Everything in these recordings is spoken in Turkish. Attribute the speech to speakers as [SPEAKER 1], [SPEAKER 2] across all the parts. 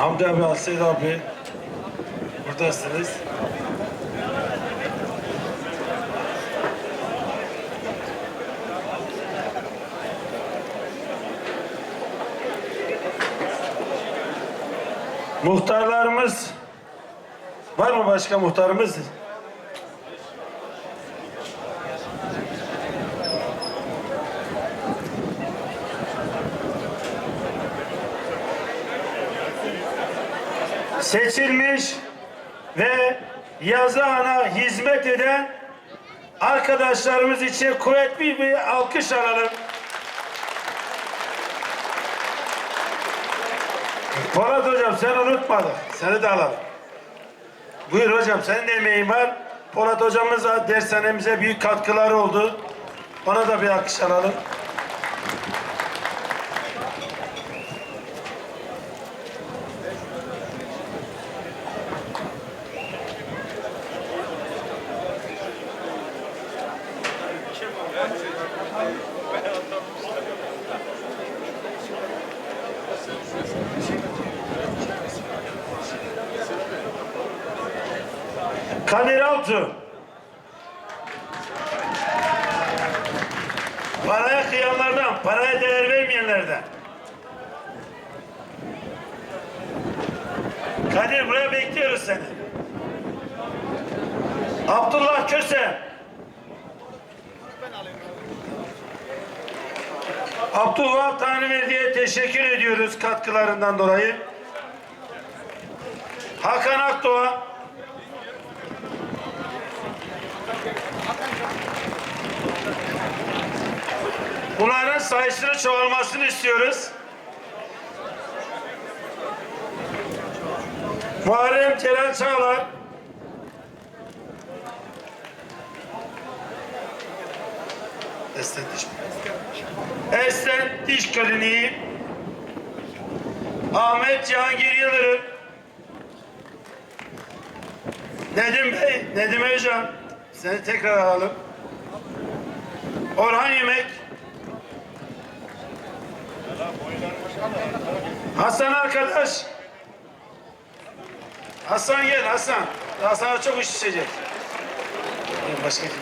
[SPEAKER 1] Hamdi abi, Asel abi. Buradasınız. Muhtarlarımız var mı başka muhtarımız? Seçilmiş ve yazı ana hizmet eden arkadaşlarımız için kuvvetli bir alkış alalım. Polat hocam sen unutmadın. Seni de alalım. Buyur hocam senin de emeğin var. Polat hocamız da dershanemize büyük katkıları oldu. Ona da bir alkış alalım. Kadir Altu. Paraya kıyanlardan, paraya değer vermeyenlerden. Kadir buraya bekliyoruz seni. Abdullah Köse. Abdullah Tanrıverdi'ye teşekkür ediyoruz katkılarından dolayı. Hakan Akdoğan. Bunların sayısının çoğalmasını istiyoruz. Muharrem Celal Çağlar. Esten Diş Esten Diş Kliniği. Ahmet Cihangir Yıldırım. Nedim Bey, Nedim Hocam. Seni tekrar alalım. Orhan Yemek. Hasan arkadaş. Hasan gel Hasan. Daha sana çok iş düşecek. Başka kim?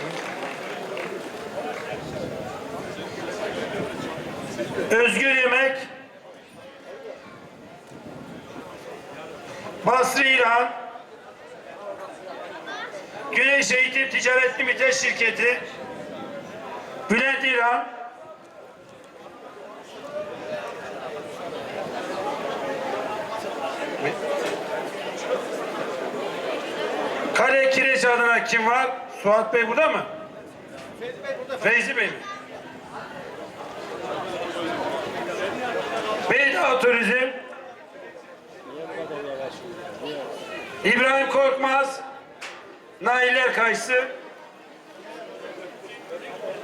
[SPEAKER 1] Özgür Yemek. Basri İlhan. Güneş Eğitim Ticaret Limited Şirketi. Bülent İlhan. Kireç adına kim var? Suat Bey burada mı? Feyzi Bey mi? Beydağ Turizm. İbrahim Korkmaz. Nailler Kayısı.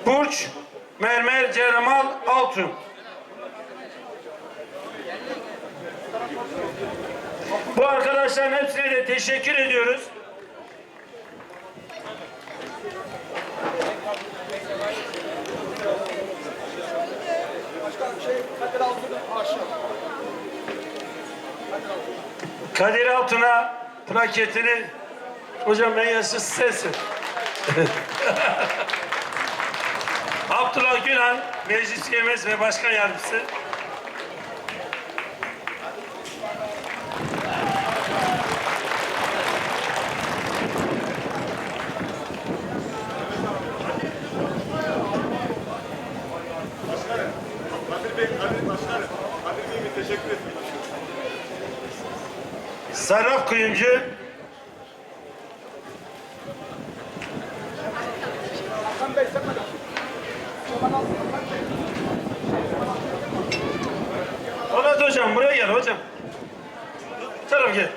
[SPEAKER 1] Burç Mermer Ceremal Altun. Bu arkadaşların hepsine de teşekkür ediyoruz. Kadir Altun'a plaketini hocam ben yaşlı sensin. Abdullah Günan meclis üyemiz ve başkan yardımcısı.
[SPEAKER 2] Kadir Bey, Kadir Başkanım. Kadir Bey'e teşekkür ederim.
[SPEAKER 1] Sarraf Kuyumcu. Polat hocam buraya gel hocam. Taraf gel.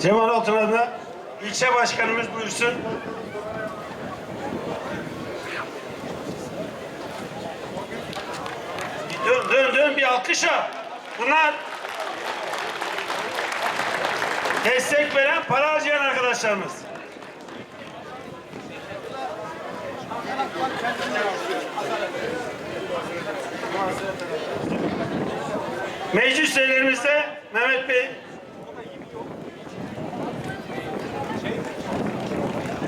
[SPEAKER 1] Cemal Altın'a da ilçe başkanımız buyursun. Dön dön dön bir alkış al. Bunlar Destek veren, para harcayan arkadaşlarımız. Meclis üyelerimizde Mehmet Bey,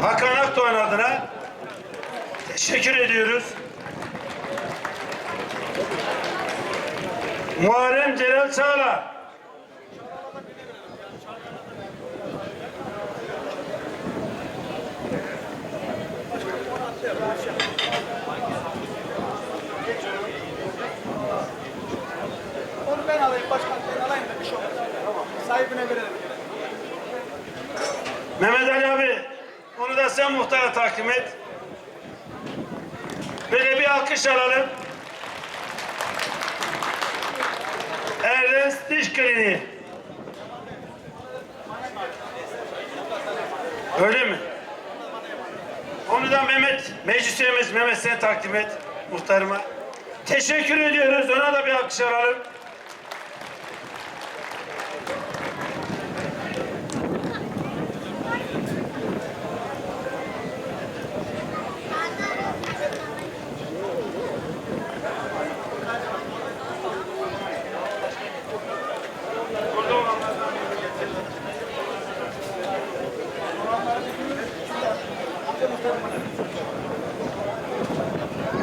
[SPEAKER 1] Hakan Akdoğan adına teşekkür ediyoruz. Muharrem Celal Çağla.
[SPEAKER 3] Onu ben alayım başkan ben alayım da bir şey olmaz. Sahibine verelim.
[SPEAKER 1] Mehmet Ali abi, onu da sen muhtara takdim et. Böyle bir alkış alalım. Ernest Diş Kliniği. Öyle mi? Onu da Mehmet, meclis üyemiz Mehmet sen takdim et muhtarıma. Teşekkür ediyoruz. Ona da bir alkış alalım.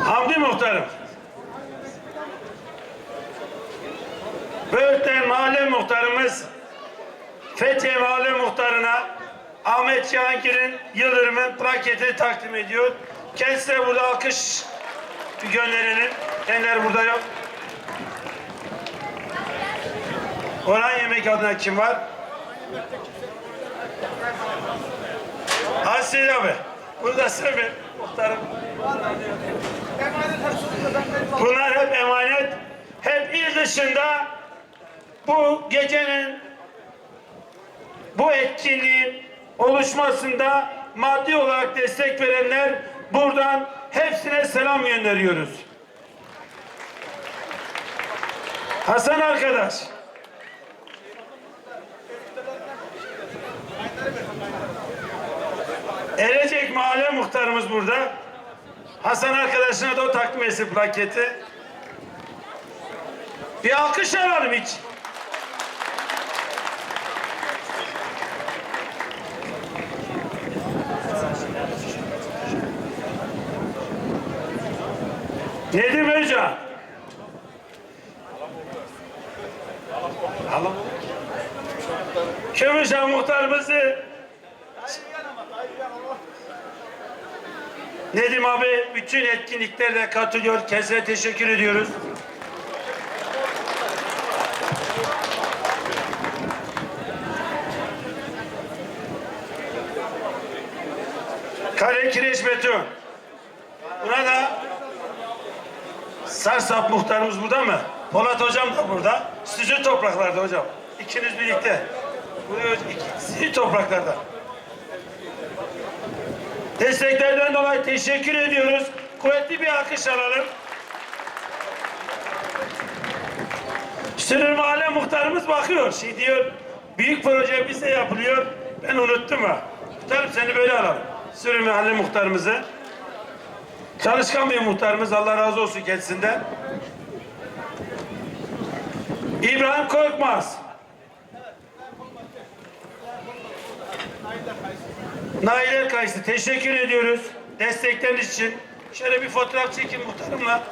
[SPEAKER 1] Hamdi Muhtarım. Böğürtlen Mahalle Muhtarımız Fethiye Mahalle Muhtarına Ahmet Cihangir'in Yıldırım'ın plaketini takdim ediyor. Kendisine burada alkış gönderelim. Kendileri burada yok. Orhan Yemek adına kim var? Asil abi. Burada Sefer Muhtarım. Bunlar hep emanet. Hep il dışında bu gecenin bu etkinliğin oluşmasında maddi olarak destek verenler buradan hepsine selam gönderiyoruz. Hasan arkadaş. Erecek mahalle muhtarımız burada. Hasan arkadaşına da o takdim etsin plaketi. Bir alkış alalım hiç. Nedim Özcan. Kömürcan muhtarımızı Nedim abi bütün etkinliklerde katılıyor. Kendisine teşekkür ediyoruz. Kale Kireç Beton. Buna da Sarsap muhtarımız burada mı? Polat hocam da burada. Sizin topraklarda hocam. İkiniz birlikte. Sizin topraklarda. Desteklerden dolayı teşekkür ediyoruz. Kuvvetli bir alkış alalım. Sürür Mahalle Muhtarımız bakıyor. Şey diyor, büyük proje bize yapılıyor. Ben unuttum ha. Muhtarım seni böyle alalım. Sürür Mahalle Muhtarımızı. Çalışkan bir muhtarımız. Allah razı olsun kendisinden. İbrahim Korkmaz. Nail Kayısı teşekkür ediyoruz destekleriniz için. Şöyle bir fotoğraf çekin muhtarımla.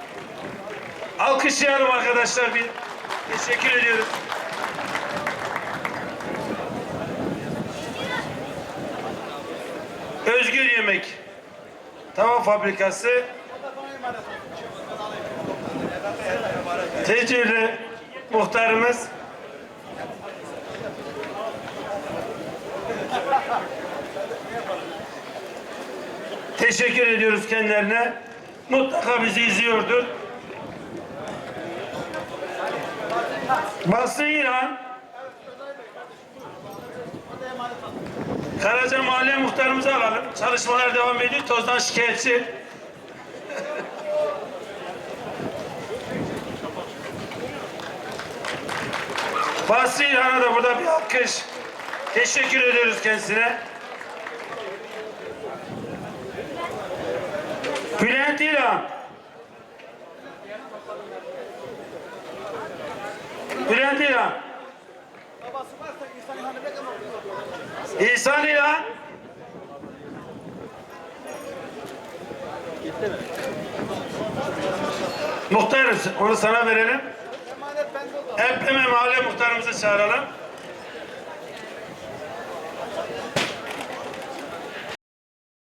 [SPEAKER 1] Alkışlayalım arkadaşlar bir. Teşekkür ediyoruz. Özgür Yemek. Tava fabrikası. Tecrübeli muhtarımız. Teşekkür ediyoruz kendilerine. Mutlaka bizi izliyordur. Basri İran. Karaca Mahalle Muhtarımızı alalım. Çalışmalar devam ediyor. Tozdan şikayetçi. Basri İran'a da burada bir alkış. Teşekkür ediyoruz kendisine. Bülent İlhan. Bülent İlhan. İhsan İlhan. Muhtar onu sana verelim. Hemen mahalle muhtarımızı çağıralım.